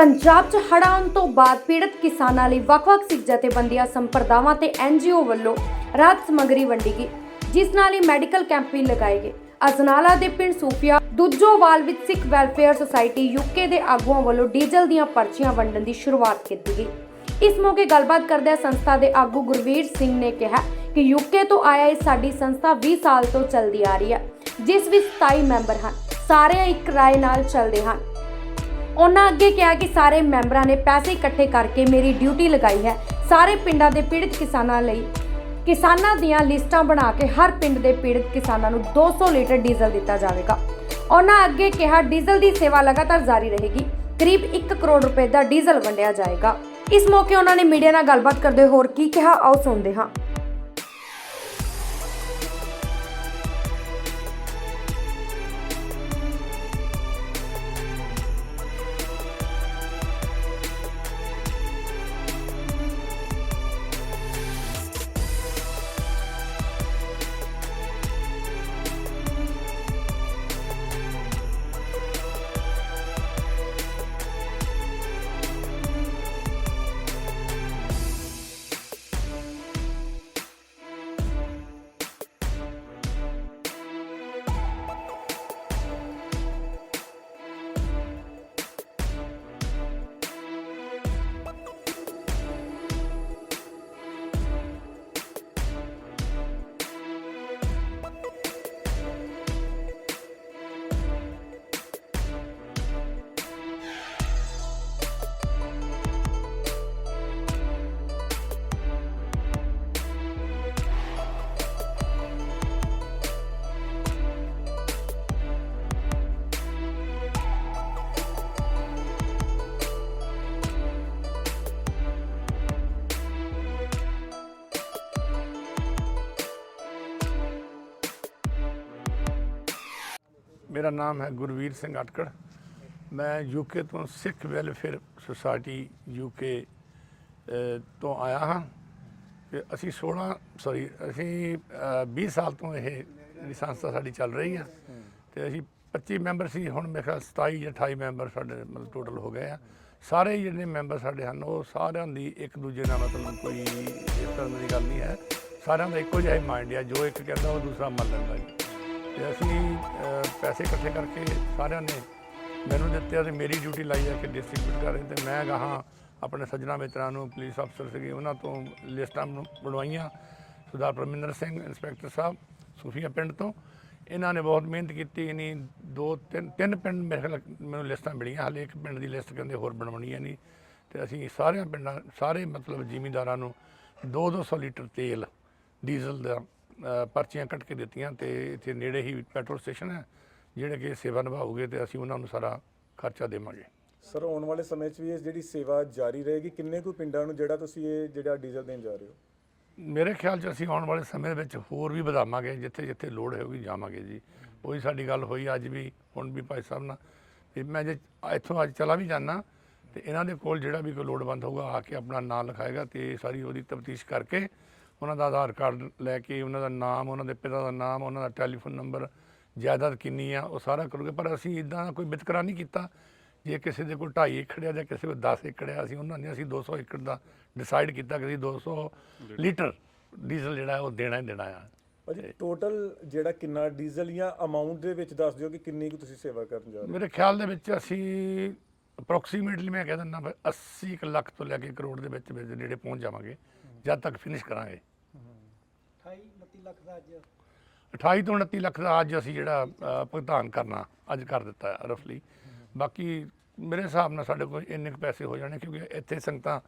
ਪੰਜਾਬ 'ਚ ਹੜ੍ਹ ਆਉਣ ਤੋਂ ਬਾਅਦ ਪੀੜਤ ਕਿਸਾਨਾਂ ਲਈ ਵੱਖ-ਵੱਖ ਸਿੱਖ ਜਥੇਬੰਦੀਆਂ, ਸੰਪਰਦਾਵਾਂ ਤੇ ਐਨਜੀਓ ਵੱਲੋਂ ਰਾਹਤ ਸਮੱਗਰੀ ਵੰਡੀ ਗਈ, ਜਿਸ ਨਾਲ ਹੀ ਮੈਡੀਕਲ ਕੈਂਪ ਵੀ ਲਗਾਏ ਗਏ। ਅਜਨਾਲਾ ਦੇ ਪਿੰਡ ਸੂਫੀਆ, ਦੁੱਜੋਵਾਲ ਵਿੱਚ ਸਿੱਖ ਵੈਲਫੇਅਰ ਸੁਸਾਇਟੀ ਯੂਕੇ ਦੇ ਆਗੂਆਂ ਵੱਲੋਂ ਡੀਜ਼ਲ ਦੀਆਂ ਪਰਚੀਆਂ ਵੰਡਣ ਦੀ ਸ਼ੁਰੂਆਤ ਕੀਤੀ ਗਈ। ਇਸ ਮੌਕੇ ਗੱਲਬਾਤ ਕਰਦਿਆਂ ਸੰਸਥਾ ਦੇ ਆਗੂ ਗੁਰਵੀਰ ਸਿੰਘ ਨੇ ਕਿਹਾ ਕਿ ਯੂਕੇ ਤੋਂ ਆਇਆ ਇਹ ਸਾਡੀ ਸੰਸਥਾ 20 ਸਾਲ ਤੋਂ ਚੱਲਦੀ ਆ ਰਹੀ ਹੈ, ਜਿਸ ਵਿੱਚ 27 ਮੈਂਬਰ ਹਨ। ਸਾਰੇ ਇੱਕ ਰਾਏ ਨਾਲ ਚੱਲਦੇ ਹਨ। ਉਹਨਾਂ ਅੱਗੇ ਕਿਹਾ ਕਿ ਸਾਰੇ ਮੈਂਬਰਾਂ ਨੇ ਪੈਸੇ ਇਕੱਠੇ ਕਰਕੇ ਮੇਰੀ ਡਿਊਟੀ ਲਗਾਈ ਹੈ। ਸਾਰੇ ਪਿੰਡਾਂ ਦੇ ਪੀੜਤ ਕਿਸਾਨਾਂ ਲਈ ਕਿਸਾਨਾਂ ਦੀਆਂ ਲਿਸਟਾਂ ਬਣਾ ਕੇ ਹਰ ਪਿੰਡ ਦੇ ਪੀੜਤ ਕਿਸਾਨਾਂ ਨੂੰ 200 ਲੀਟਰ ਡੀਜ਼ਲ ਦਿੱਤਾ ਜਾਵੇਗਾ। ਉਹਨਾਂ ਅੱਗੇ ਕਿਹਾ, ਡੀਜ਼ਲ ਦੀ ਸੇਵਾ ਲਗਾਤਾਰ ਜਾਰੀ ਰਹੇਗੀ। ਕਰੀਬ 1 ਕਰੋੜ ਰੁਪਏ ਦਾ ਡੀਜ਼ਲ ਵੰਡਿਆ ਜਾਏਗਾ। ਇਸ ਮੌਕੇ ਉਹਨਾਂ ਨੇ ਮੀਡੀਆ ਨਾਲ ਗੱਲਬਾਤ ਕਰਦੇ ਹੋਰ ਕੀ ਕਿਹਾ, ਆਓ ਸੁਣਦੇ ਹਾਂ। ਮੇਰਾ ਨਾਮ ਹੈ ਗੁਰਵੀਰ ਸਿੰਘ ਅਟਕੜ ਮੈਂ ਯੂਕੇ ਤੋਂ ਸਿੱਖ ਵੈਲਫੇਅਰ ਸੁਸਾਇਟੀ ਯੂਕੇ ਤੋਂ ਆਇਆ ਹਾਂ। ਤੇ ਅਸੀਂ 16 ਸੌਰੀ ਅਸੀਂ ਅ, 20 ਸਾਲ ਤੋਂ ਇਹ ਸੰਸਥਾ ਸਾਡੀ ਚੱਲ ਰਹੀ ਆ। ਤੇ ਅਸੀਂ 25 ਮੈਂਬਰ ਸੀ ਹੁਣ ਮੇਰੇ ਖਿਆਲ 27 ਜਾਂ 28 ਮੈਂਬਰ ਸਾਡੇ ਮਤਲਬ ਟੋਟਲ ਹੋ ਗਏ ਆ। ਸਾਰੇ ਜਿਹੜੇ ਮੈਂਬਰ ਸਾਡੇ ਹਨ ਉਹ ਸਾਰਿਆਂ ਦੀ ਇੱਕ ਦੂਜੇ ਨਾਲ ਮਤਲਬ ਕੋਈ ਇਸ ਤਰ੍ਹਾਂ ਦੀ ਗੱਲ ਨਹੀਂ ਹੈ। ਸਾਰਿਆਂ ਦਾ ਇੱਕੋ ਜਿਹਾ ਹੀ ਮਾਈਂਡ ਆ ਜੋ ਇੱਕ ਕਹਿੰਦਾ ਉਹ ਦੂਸਰਾ ਮੰਨ ਲੈਂਦਾ ਜੀ। ਤੇ ਅਸੀਂ ਪੈਸੇ ਇਕੱਠੇ ਕਰਕੇ ਸਾਰਿਆਂ ਨੇ ਮੈਨੂੰ ਦਿੱਤੇ ਆ ਤੇ ਮੇਰੀ ਡਿਊਟੀ ਲਾਈ ਆ ਕਿ ਡਿਸਟ੍ਰੀਬਿਊਟ ਕਰੇ ਤੇ ਮੈਂ ਗਾਹਾਂ ਆਪਣੇ ਸੱਜਣਾ ਮਿੱਤਰਾਂ ਨੂੰ ਪੁਲਿਸ ਅਫਸਰ ਸੀਗੇ, ਉਹਨਾਂ ਤੋਂ ਲਿਸਟਾਂ ਬਣ- ਬਣਵਾਈਆਂ। ਸਰਦਾਰ ਪਰਮਿੰਦਰ ਸਿੰਘ ਇੰਸਪੈਕਟਰ ਸਾਹਿਬ, ਸੂਫੀਆ ਪਿੰਡ ਤੋਂ। ਇਹਨਾਂ ਨੇ ਬਹੁਤ ਮਿਹਨਤ ਕੀਤੀ ਨਹੀਂ ਦੋ, ਤਿੰਨ ਤਿੰਨ ਪਿੰਡ ਮੇਰੇ ਮੈਨੂੰ ਲਿਸਟਾਂ ਮਿਲੀਆਂ, ਹਾਲੇ ਇੱਕ ਪਿੰਡ ਦੀ ਲਿਸਟ ਕਹਿੰਦੇ ਹੋਰ ਬਣਵਾਉਣੀ ਹੈ ਨਹੀਂ। ਤੇ ਅਸੀਂ ਸਾਰਿਆਂ ਪਿੰਡਾਂ, ਸਾਰੇ ਮਤਲਬ ਜ਼ਿਮੀਂਦਾਰਾਂ ਨੂੰ 2-200 ਲੀਟਰ ਤੇਲ, ਡੀਜ਼ਲ ਦਾ ਪਰਚੀਆਂ ਕੱਟ ਕੇ ਦਿੱਤੀਆਂ ਤੇ ਇੱਥੇ ਨੇੜੇ ਹੀ ਪੈਟਰੋਲ ਸਟੇਸ਼ਨ ਹੈ ਜਿਹੜੇ ਕਿ ਸੇਵਾ ਨਿਭਾਉਗੇ ਤੇ ਅਸੀਂ ਉਹਨਾਂ ਨੂੰ ਸਾਰਾ ਖਰਚਾ ਦੇਵਾਂਗੇ। ਸਰ ਆਉਣ ਵਾਲੇ ਸਮੇਂ 'ਚ ਵੀ ਇਹ ਜਿਹੜੀ ਸੇਵਾ ਜਾਰੀ ਰਹੇਗੀ ਕਿੰਨੇ ਕੁ ਪਿੰਡਾਂ ਨੂੰ ਜਿਹੜਾ ਤੁਸੀਂ ਇਹ ਜਿਹੜਾ ਡੀਜ਼ਲ ਦੇਣ ਜਾ ਰਹੇ ਹੋ? ਮੇਰੇ ਖਿਆਲ 'ਚ ਅਸੀਂ ਆਉਣ ਵਾਲੇ ਸਮੇਂ ਵਿੱਚ ਹੋਰ ਵੀ ਵਧਾਵਾਂਗੇ ਜਿੱਥੇ ਜਿੱਥੇ ਲੋੜ ਹੋਊਗੀ ਜਾਵਾਂਗੇ ਜੀ। ਉਹੀ ਸਾਡੀ ਗੱਲ ਹੋਈ ਅੱਜ ਵੀ ਹੁਣ ਵੀ ਭਾਈ ਸਾਹਿਬ ਨਾਲ। ਤੇ ਮੈਂ ਜੇ ਇੱਥੋਂ ਅੱਜ ਚਲਾ ਵੀ ਜਾਣਾ ਤੇ ਇਹਨਾਂ ਦੇ ਕੋਲ ਜਿਹੜਾ ਵੀ ਕੋਈ ਲੋੜਵੰਦ ਹੋਊਗਾ ਆ ਕੇ ਆਪਣਾ ਨਾਮ ਲਿਖਾਏਗਾ ਤੇ ਸਾਰੀ ਉਹਦੀ ਤਫਤੀਸ਼ ਕਰਕੇ ਉਹਨਾਂ ਦਾ ਆਧਾਰ ਕਾਰਡ ਲੈ ਕੇ ਉਹਨਾਂ ਦਾ ਨਾਮ ਉਹਨਾਂ ਦੇ ਪਿਤਾ ਦਾ ਨਾਮ ਉਹਨਾਂ ਦਾ ਟੈਲੀਫੋਨ ਨੰਬਰ ਜਾਇਦਾਦ ਕਿੰਨੀ ਆ ਉਹ ਸਾਰਾ ਕਰੋਗੇ। ਪਰ ਅਸੀਂ ਇਦਾਂ ਦਾ ਕੋਈ ਵਿਤਕਰਾ ਨਹੀਂ ਕੀਤਾ। ਜੇ ਕਿਸੇ ਦੇ ਕੋਲ 2.5 ਏਕੜ ਆ ਜਾਂ ਕਿਸੇ ਕੋਲ 10 ਏਕੜ ਆ ਅਸੀਂ ਉਹਨਾਂ ਨੇ ਅਸੀਂ 200 ਏਕੜ ਦਾ ਡਿਸਾਈਡ ਕੀਤਾ ਕਿ ਅਸੀਂ 200 ਲੀਟਰ ਡੀਜ਼ਲ ਜਿਹੜਾ ਉਹ ਦੇਣਾ ਹੀ ਦੇਣਾ ਆ। ਭਾਜੀ ਟੋਟਲ ਜਿਹੜਾ ਕਿੰਨਾ ਡੀਜ਼ਲ ਜਾਂ ਅਮਾਉਂਟ ਦੇ ਵਿੱਚ ਦੱਸ ਦਿਓ ਕਿ ਕਿੰਨੀ ਕੁ ਤੁਸੀਂ ਸੇਵਾ ਕਰਨ ਜਾ ਰਹੇ ਹੋ? ਮੇਰੇ ਖਿਆਲ ਦੇ ਵਿੱਚ ਅਸੀਂ ਅਪਰੋਕਸੀਮੇਟਲੀ ਮੈਂ ਕਹਿ ਦਿੰਦਾ ਵੀ 80 ਕੁ ਲੱਖ ਤੋਂ ਲੈ ਕੇ ਕਰੋੜ ਦੇ ਵਿੱਚ ਵਿੱਚ ਨੇੜੇ ਪਹੁੰਚ ਜਾਵਾਂਗੇ। ਜਦ ਤੱਕ ਫਿਨਿਸ਼ ਕਰਾਂਗੇ। 28 29 ਲੱਖ ਦਾ ਅੱਜ। 28 ਤੋਂ 29 ਲੱਖ ਦਾ ਅੱਜ ਅਸੀਂ ਜਿਹੜਾ ਅ, ਭੁਗਤਾਨ ਕਰਨਾ ਅੱਜ ਕਰ ਦਿੱਤਾ ਰਫਲੀ। ਬਾਕੀ ਮੇਰੇ ਹਿਸਾਬ ਨਾਲ ਸਾਡੇ ਕੋਲ ਇੰਨੇ ਕੁ ਪੈਸੇ ਹੋ ਜਾਣੇ ਕਿਉਂਕਿ ਇੱਥੇ ਸੰਗਤਾਂ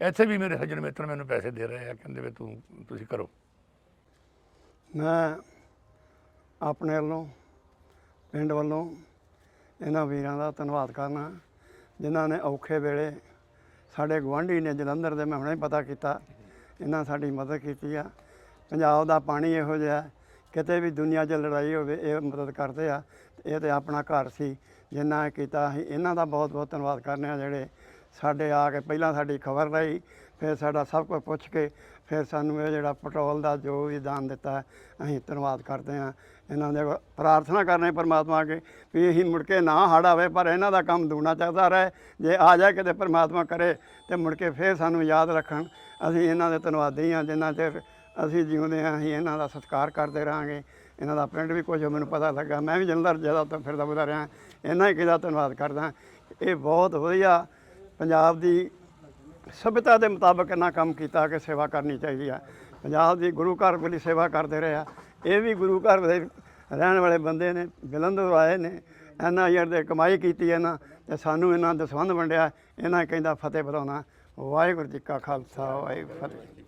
ਇੱਥੇ ਵੀ ਮੇਰੇ ਸੱਜਣ ਮਿੱਤਰ ਮੈਨੂੰ ਪੈਸੇ ਦੇ ਰਹੇ ਆ ਕਹਿੰਦੇ ਵੀ ਤੂੰ ਤੁਸੀਂ ਕਰੋ। ਮੈਂ ਆਪਣੇ ਵੱਲੋਂ ਪਿੰਡ ਵੱਲੋਂ ਇਹਨਾਂ ਵੀਰਾਂ ਦਾ ਧੰਨਵਾਦ ਕਰਨਾ ਜਿਨ੍ਹਾਂ ਨੇ ਔਖੇ ਵੇਲੇ ਸਾਡੇ ਗੁਆਂਢੀ ਨੇ ਜਲੰਧਰ ਦੇ ਮੈਂ ਹੁਣੇ ਪਤਾ ਕੀਤਾ ਇਹਨਾਂ ਸਾਡੀ ਮਦਦ ਕੀਤੀ ਆ। ਪੰਜਾਬ ਦਾ ਪਾਣੀ ਇਹੋ ਜਿਹਾ ਕਿਤੇ ਵੀ ਦੁਨੀਆ 'ਚ ਲੜਾਈ ਹੋਵੇ, ਇਹ ਮਦਦ ਕਰਦੇ ਆ। ਇਹ ਤੇ ਆਪਣਾ ਘਰ ਸੀ। ਜਿਨ੍ਹਾਂ ਕੀਤਾ, ਅਸੀਂ ਇਹਨਾਂ ਦਾ ਬਹੁਤ ਬਹੁਤ ਧੰਨਵਾਦ ਕਰਨੇ ਆ ਜਿਹੜੇ ਸਾਡੇ ਆ ਕੇ ਪਹਿਲਾਂ ਸਾਡੀ ਖਬਰ ਲਈ, ਫਿਰ ਸਾਡਾ ਸਭ ਕੁਝ ਪੁੱਛ ਕੇ, ਫਿਰ ਸਾਨੂੰ ਇਹ ਜਿਹੜਾ ਪੈਟਰੋਲ ਦਾ ਜੋ ਵੀ ਦਾਨ ਦਿੱਤਾ, ਅਸੀਂ ਧੰਨਵਾਦ ਕਰਦੇ ਹਾਂ। ਇਹਨਾਂ ਦੇ ਪ੍ਰਾਰਥਨਾ ਕਰਨੇ ਪਰਮਾਤਮਾ ਅੱਗੇ ਵੀ ਇਹੀ ਮੁੜ ਕੇ ਨਾ ਹੜ ਆਵੇ, ਪਰ ਇਹਨਾਂ ਦਾ ਕੰਮ ਦੂਣਾ ਚੱਲਦਾ ਰਹੇ। ਜੇ ਆ ਜਾਏ ਕਿਤੇ ਪਰਮਾਤਮਾ ਕਰੇ ਤੇ ਮੁੜ ਕੇ ਫਿਰ ਸਾਨੂੰ ਯਾਦ ਰੱਖਣ। ਅਸੀਂ ਇਹਨਾਂ ਦੇ ਧੰਨਵਾਦੀ ਹਾਂ, ਜਿੰਨਾ ਚਿਰ ਅਸੀਂ ਜਿਉਂਦੇ ਹਾਂ, ਅਸੀਂ ਇਹਨਾਂ ਦਾ ਸਤਿਕਾਰ ਕਰਦੇ ਰਹਾਂਗੇ, ਇਹਨਾਂ ਦਾ ਪਿੰਡ ਵੀ ਕੁਝ ਮੈਨੂੰ ਪਤਾ ਲੱਗਾ, ਮੈਂ ਵੀ ਜਲੰਧਰ ਜ਼ਿਆਦਾ ਤੋਂ ਫਿਰਦਾ ਬੁਦਾ ਰਿਹਾ, ਇਹਨਾਂ ਹੀ ਕਿਹਦਾ ਧੰਨਵਾਦ ਕਰਦਾ। ਇਹ ਬਹੁਤ ਵਧੀਆ ਪੰਜਾਬ ਦੀ ਸਭਿਅਤਾ ਦੇ ਮੁਤਾਬਕ ਇਹਨਾਂ ਕੰਮ ਕੀਤਾ ਕਿ ਸੇਵਾ ਕਰਨੀ ਚਾਹੀਦੀ ਆ। ਪੰਜਾਬ ਦੀ ਗੁਰੂ ਘਰ ਵਾਲੀ ਸੇਵਾ ਕਰਦੇ ਰਹੇ ਆ। ਇਹ ਵੀ ਗੁਰੂ ਘਰ ਦੇ ਰਹਿਣ ਵਾਲੇ ਬੰਦੇ ਨੇ, ਜਲੰਧਰ ਆਏ ਨੇ ਇਹਨਾਂ ਯਾਰ ਦੇ ਕਮਾਈ ਕੀਤੀ ਇਹਨਾਂ, ਤੇ ਸਾਨੂੰ ਇਹਨਾਂ ਦਸਵੰਧ ਵੰਡਿਆ, ਇਹਨਾਂ ਕਹਿੰਦਾ ਫਤਿਹ ਬੁਲਾਉਣਾ ਵਾਹਿਗੁਰੂ ਜੀ ਕਾ ਖਾਲਸਾ, ਵਾਹਿਗੁਰੂ ਫਤਿਹ।